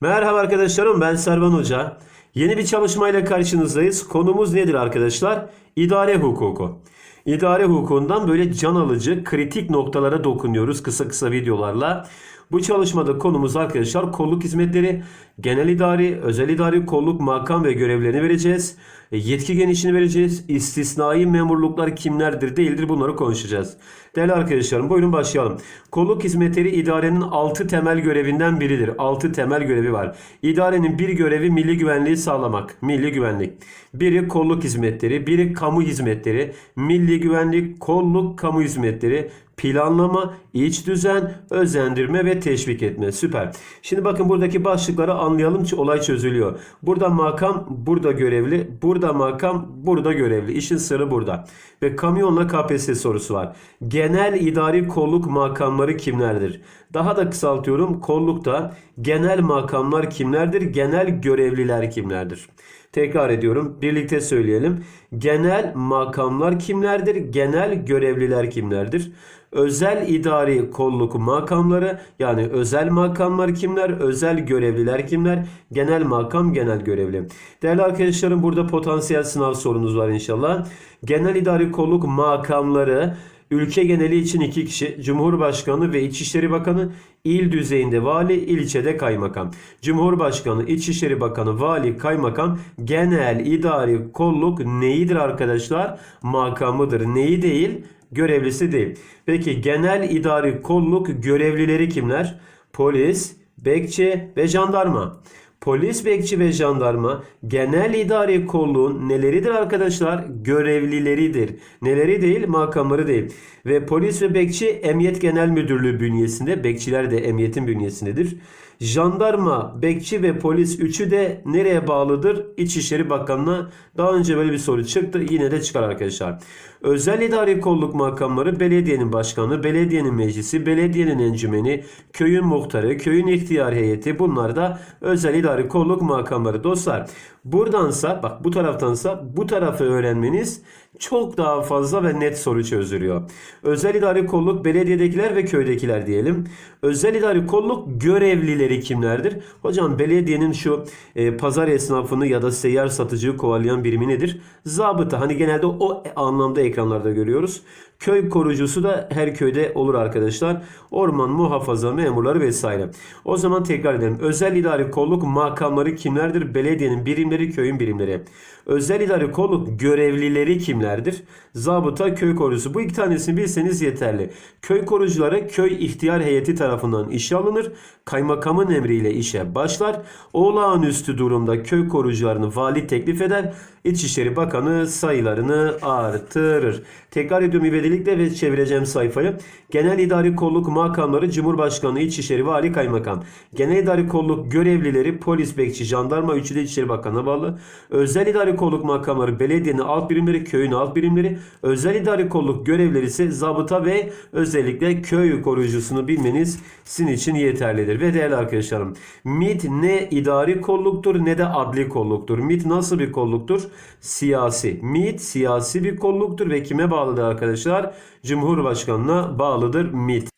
Merhaba arkadaşlarım ben Servan Hoca. Yeni bir çalışmayla karşınızdayız. Konumuz nedir arkadaşlar? İdare hukuku. İdare hukukundan böyle can alıcı kritik noktalara dokunuyoruz kısa kısa videolarla. Bu çalışmada konumuz arkadaşlar kolluk hizmetleri, genel idari, özel idari, kolluk, makam ve görevlerini vereceğiz. E, Yetki genişini vereceğiz. İstisnai memurluklar kimlerdir değildir bunları konuşacağız. Değerli arkadaşlarım buyurun başlayalım. Kolluk hizmetleri idarenin 6 temel görevinden biridir. 6 temel görevi var. İdarenin bir görevi milli güvenliği sağlamak. Milli güvenlik. Biri kolluk hizmetleri, biri kamu hizmetleri, milli güvenlik, kolluk, kamu hizmetleri, planlama, iç düzen, özendirme ve teşvik etme. Süper. Şimdi bakın buradaki başlıkları anlayalım ki olay çözülüyor. Burada makam, burada görevli, burada makam, burada görevli. İşin sırrı burada. Ve kamyonla KPSS sorusu var. Genel idari kolluk makamları kimlerdir? Daha da kısaltıyorum. Kollukta genel makamlar kimlerdir? Genel görevliler kimlerdir? Tekrar ediyorum. Birlikte söyleyelim. Genel makamlar kimlerdir? Genel görevliler kimlerdir? Özel idari kolluk makamları yani özel makamlar kimler? Özel görevliler kimler? Genel makam, genel görevli. Değerli arkadaşlarım burada potansiyel sınav sorunuz var inşallah. Genel idari kolluk makamları Ülke geneli için iki kişi, Cumhurbaşkanı ve İçişleri Bakanı, il düzeyinde vali, ilçede kaymakam. Cumhurbaşkanı, İçişleri Bakanı, vali, kaymakam, genel idari kolluk neyidir arkadaşlar? Makamıdır. Neyi değil? Görevlisi değil. Peki genel idari kolluk görevlileri kimler? Polis, bekçi ve jandarma. Polis, bekçi ve jandarma genel idari kolluğun neleridir arkadaşlar? Görevlileridir. Neleri değil? Makamları değil. Ve polis ve bekçi Emniyet Genel Müdürlüğü bünyesinde. Bekçiler de emniyetin bünyesindedir. Jandarma, bekçi ve polis üçü de nereye bağlıdır? İçişleri Bakanlığı'na. Daha önce böyle bir soru çıktı. Yine de çıkar arkadaşlar. Özel idari kolluk makamları belediyenin başkanı, belediyenin meclisi, belediyenin encümeni, köyün muhtarı, köyün ihtiyar heyeti bunlar da özel idari kolluk makamları. Dostlar buradansa bak bu taraftansa bu tarafı öğrenmeniz çok daha fazla ve net soru çözülüyor. Özel idari kolluk belediyedekiler ve köydekiler diyelim. Özel idari kolluk görevlileri kimlerdir? Hocam belediyenin şu e, pazar esnafını ya da seyyar satıcıyı kovalayan birimi nedir? Zabıta. Hani genelde o anlamda ekranlarda görüyoruz. Köy korucusu da her köyde olur arkadaşlar. Orman muhafaza memurları vesaire. O zaman tekrar edelim. Özel idari kolluk makamları kimlerdir? Belediyenin birimleri, köyün birimleri. Özel idari kolluk görevlileri kimlerdir? Zabıta, köy korucusu. Bu iki tanesini bilseniz yeterli. Köy korucuları köy ihtiyar heyeti tarafından işe alınır. Kaymakamın emriyle işe başlar. Olağanüstü durumda köy korucularını vali teklif eder. İçişleri Bakanı sayılarını artırır. Tekrar ediyorum ivedilikle ve çevireceğim sayfayı. Genel idari kolluk makamları Cumhurbaşkanı, İçişleri, Vali, Kaymakam. Genel idari kolluk görevlileri polis, bekçi, jandarma, üçü de İçişleri Bakanı'na bağlı. Özel idari kolluk makamları belediyenin alt birimleri, köyün alt birimleri. Özel idari kolluk görevlileri ise zabıta ve özellikle köy koruyucusunu bilmeniz sizin için yeterlidir. Ve değerli arkadaşlarım MIT ne idari kolluktur ne de adli kolluktur. MIT nasıl bir kolluktur? Siyasi. MIT siyasi bir kolluktur ve kime bağlıdır arkadaşlar? Cumhurbaşkanına bağlıdır MIT.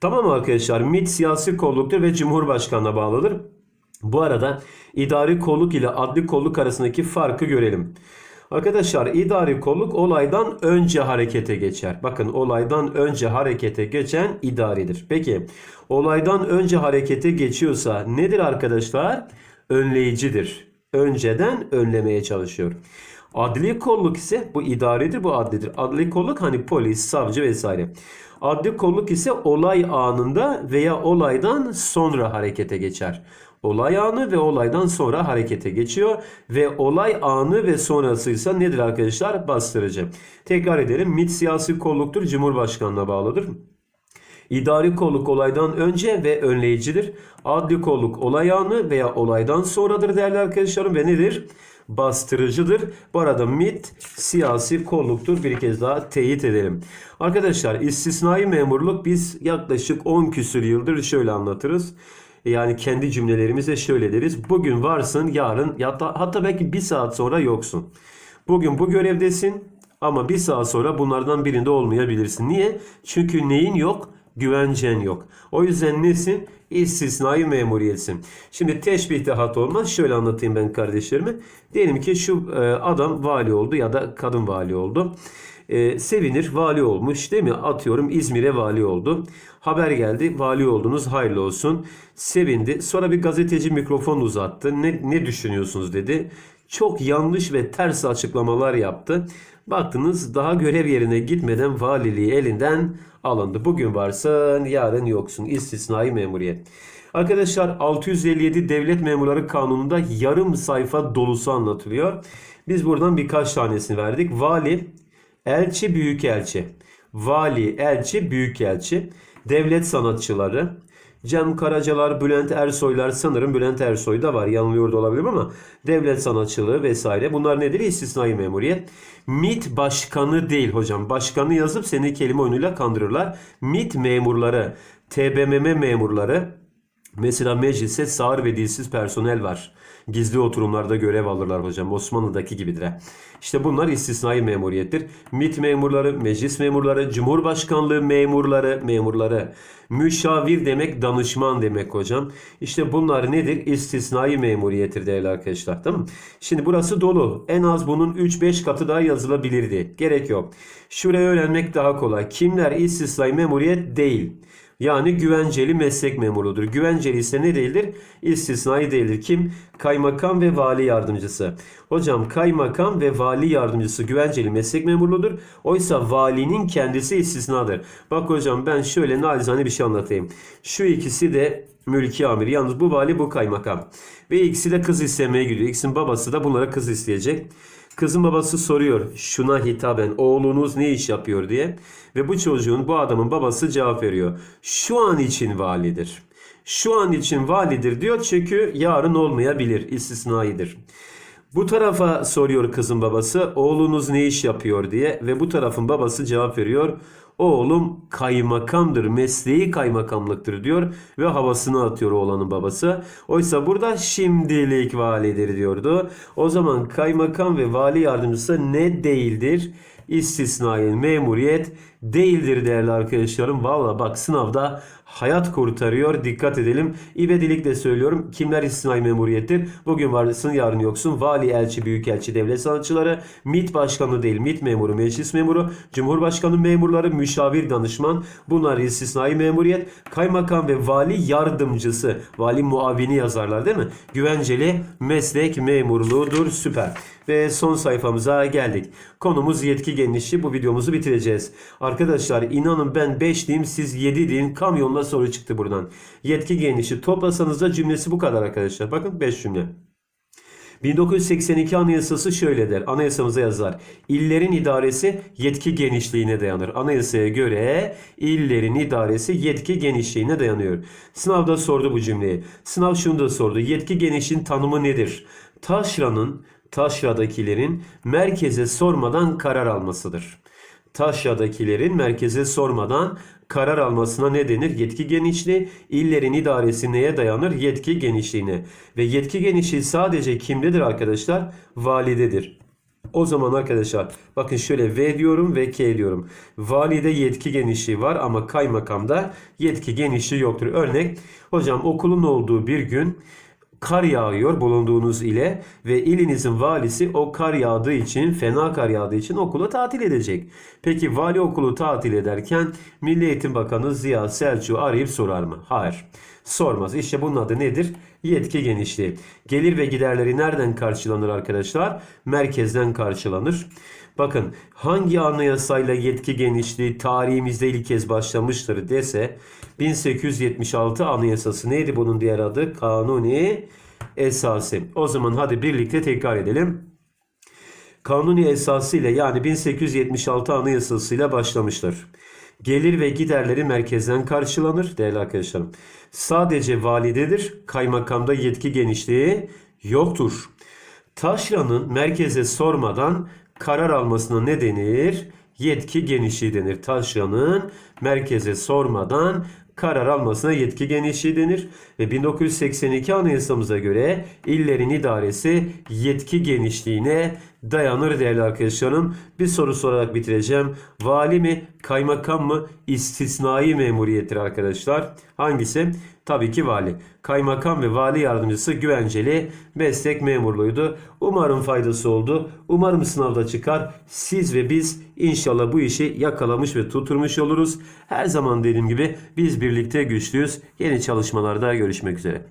Tamam arkadaşlar? MIT siyasi kolluktur ve Cumhurbaşkanına bağlıdır. Bu arada idari kolluk ile adli kolluk arasındaki farkı görelim. Arkadaşlar idari kolluk olaydan önce harekete geçer. Bakın olaydan önce harekete geçen idaridir. Peki olaydan önce harekete geçiyorsa nedir arkadaşlar? Önleyicidir. Önceden önlemeye çalışıyor. Adli kolluk ise bu idaridir bu adlidir. Adli kolluk hani polis, savcı vesaire. Adli kolluk ise olay anında veya olaydan sonra harekete geçer. Olay anı ve olaydan sonra harekete geçiyor ve olay anı ve sonrasıysa nedir arkadaşlar? Bastırıcı. Tekrar edelim. MİT siyasi kolluktur. Cumhurbaşkanına bağlıdır. İdari kolluk olaydan önce ve önleyicidir. Adli kolluk olay anı veya olaydan sonradır değerli arkadaşlarım ve nedir? Bastırıcıdır. Bu arada MIT siyasi kolluktur. Bir kez daha teyit edelim. Arkadaşlar istisnai memurluk biz yaklaşık 10 küsür yıldır şöyle anlatırız. Yani kendi cümlelerimizle şöyle deriz. Bugün varsın yarın hatta, hatta belki bir saat sonra yoksun. Bugün bu görevdesin ama bir saat sonra bunlardan birinde olmayabilirsin. Niye? Çünkü neyin yok? Güvencen yok. O yüzden nesin? İstisnai memuriyetsin. Şimdi teşbihte hat olmaz. Şöyle anlatayım ben kardeşlerime. Diyelim ki şu e, adam vali oldu ya da kadın vali oldu. E, sevinir vali olmuş değil mi? Atıyorum İzmir'e vali oldu. Haber geldi vali oldunuz hayırlı olsun. Sevindi. Sonra bir gazeteci mikrofon uzattı. Ne, ne düşünüyorsunuz dedi. Çok yanlış ve ters açıklamalar yaptı. Baktınız daha görev yerine gitmeden valiliği elinden alındı. Bugün varsın yarın yoksun. İstisnai memuriyet. Arkadaşlar 657 Devlet Memurları Kanunu'nda yarım sayfa dolusu anlatılıyor. Biz buradan birkaç tanesini verdik. Vali, elçi, büyükelçi. Vali, elçi, büyükelçi. Devlet sanatçıları. Cem Karacalar, Bülent Ersoylar sanırım Bülent Ersoy da var yanılıyor da olabilirim ama devlet sanatçılığı vesaire bunlar nedir? İstisnai memuriyet. MİT başkanı değil hocam. Başkanı yazıp seni kelime oyunuyla kandırırlar. MİT memurları, TBMM memurları, Mesela meclise sağır ve dilsiz personel var. Gizli oturumlarda görev alırlar hocam. Osmanlı'daki gibidir. İşte bunlar istisnai memuriyettir. MİT memurları, meclis memurları, Cumhurbaşkanlığı memurları, memurları. Müşavir demek danışman demek hocam. İşte bunlar nedir? İstisnai memuriyettir değerli arkadaşlar. Tamam mı? Şimdi burası dolu. En az bunun 3-5 katı daha yazılabilirdi. Gerek yok. Şurayı öğrenmek daha kolay. Kimler istisnai memuriyet değil? Yani güvenceli meslek memurudur. Güvenceli ise ne değildir? İstisnai değildir. Kim? Kaymakam ve vali yardımcısı. Hocam kaymakam ve vali yardımcısı güvenceli meslek memurluğudur. Oysa valinin kendisi istisnadır. Bak hocam ben şöyle nacizane bir şey anlatayım. Şu ikisi de mülki amir. Yalnız bu vali bu kaymakam. Ve ikisi de kız istemeye gidiyor. İkisinin babası da bunlara kız isteyecek. Kızın babası soruyor şuna hitaben oğlunuz ne iş yapıyor diye. Ve bu çocuğun bu adamın babası cevap veriyor. Şu an için validir. Şu an için validir diyor çünkü yarın olmayabilir. istisnaidir. Bu tarafa soruyor kızın babası oğlunuz ne iş yapıyor diye ve bu tarafın babası cevap veriyor. Oğlum kaymakamdır, mesleği kaymakamlıktır diyor ve havasını atıyor oğlanın babası. Oysa burada şimdilik validir diyordu. O zaman kaymakam ve vali yardımcısı ne değildir? İstisnai memuriyet değildir değerli arkadaşlarım. Valla bak sınavda hayat kurtarıyor. Dikkat edelim. İvedilikle söylüyorum. Kimler istisnai memuriyettir? Bugün varsın yarın yoksun. Vali, elçi, büyükelçi, devlet sanatçıları, MİT başkanı değil, MİT memuru, meclis memuru, Cumhurbaşkanı memurları, müşavir danışman. Bunlar istisnai memuriyet. Kaymakam ve vali yardımcısı. Vali muavini yazarlar değil mi? Güvenceli meslek memurluğudur. Süper. Ve son sayfamıza geldik. Konumuz yetki genişliği. Bu videomuzu bitireceğiz. Arkadaşlar inanın ben 5 diyeyim siz 7 deyin. Kamyonla soru çıktı buradan. Yetki genişliği. Toplasanız da cümlesi bu kadar arkadaşlar. Bakın 5 cümle. 1982 Anayasası şöyle der. Anayasamıza yazar. İllerin idaresi yetki genişliğine dayanır. Anayasaya göre illerin idaresi yetki genişliğine dayanıyor. Sınavda sordu bu cümleyi. Sınav şunu da sordu. Yetki genişliğin tanımı nedir? Taşra'nın, taşradakilerin merkeze sormadan karar almasıdır. Taşra'dakilerin merkeze sormadan karar almasına ne denir? Yetki genişliği. İllerin idaresi neye dayanır? Yetki genişliğine. Ve yetki genişliği sadece kimdedir arkadaşlar? Validedir. O zaman arkadaşlar bakın şöyle V diyorum ve K diyorum. Valide yetki genişliği var ama kaymakamda yetki genişliği yoktur. Örnek hocam okulun olduğu bir gün kar yağıyor bulunduğunuz ile ve ilinizin valisi o kar yağdığı için fena kar yağdığı için okulu tatil edecek. Peki vali okulu tatil ederken Milli Eğitim Bakanı Ziya Selçuk'u arayıp sorar mı? Hayır. Sormaz. İşte bunun adı nedir? Yetki genişliği. Gelir ve giderleri nereden karşılanır arkadaşlar? Merkezden karşılanır. Bakın hangi anayasayla yetki genişliği tarihimizde ilk kez başlamıştır dese 1876 anayasası neydi bunun diğer adı? Kanuni esası. O zaman hadi birlikte tekrar edelim. Kanuni esası ile yani 1876 anayasasıyla başlamıştır. Gelir ve giderleri merkezden karşılanır değerli arkadaşlarım. Sadece validedir. Kaymakamda yetki genişliği yoktur. Taşra'nın merkeze sormadan karar almasına ne denir? Yetki genişliği denir. Taşra'nın merkeze sormadan karar almasına yetki genişliği denir. Ve 1982 Anayasamıza göre illerin idaresi yetki genişliğine dayanır değerli arkadaşlarım. Bir soru sorarak bitireceğim. Vali mi, kaymakam mı istisnai memuriyettir arkadaşlar? Hangisi? Tabii ki vali. Kaymakam ve vali yardımcısı güvenceli meslek memurluğuydu. Umarım faydası oldu. Umarım sınavda çıkar. Siz ve biz inşallah bu işi yakalamış ve tuturmuş oluruz. Her zaman dediğim gibi biz birlikte güçlüyüz. Yeni çalışmalarda görüşmek üzere.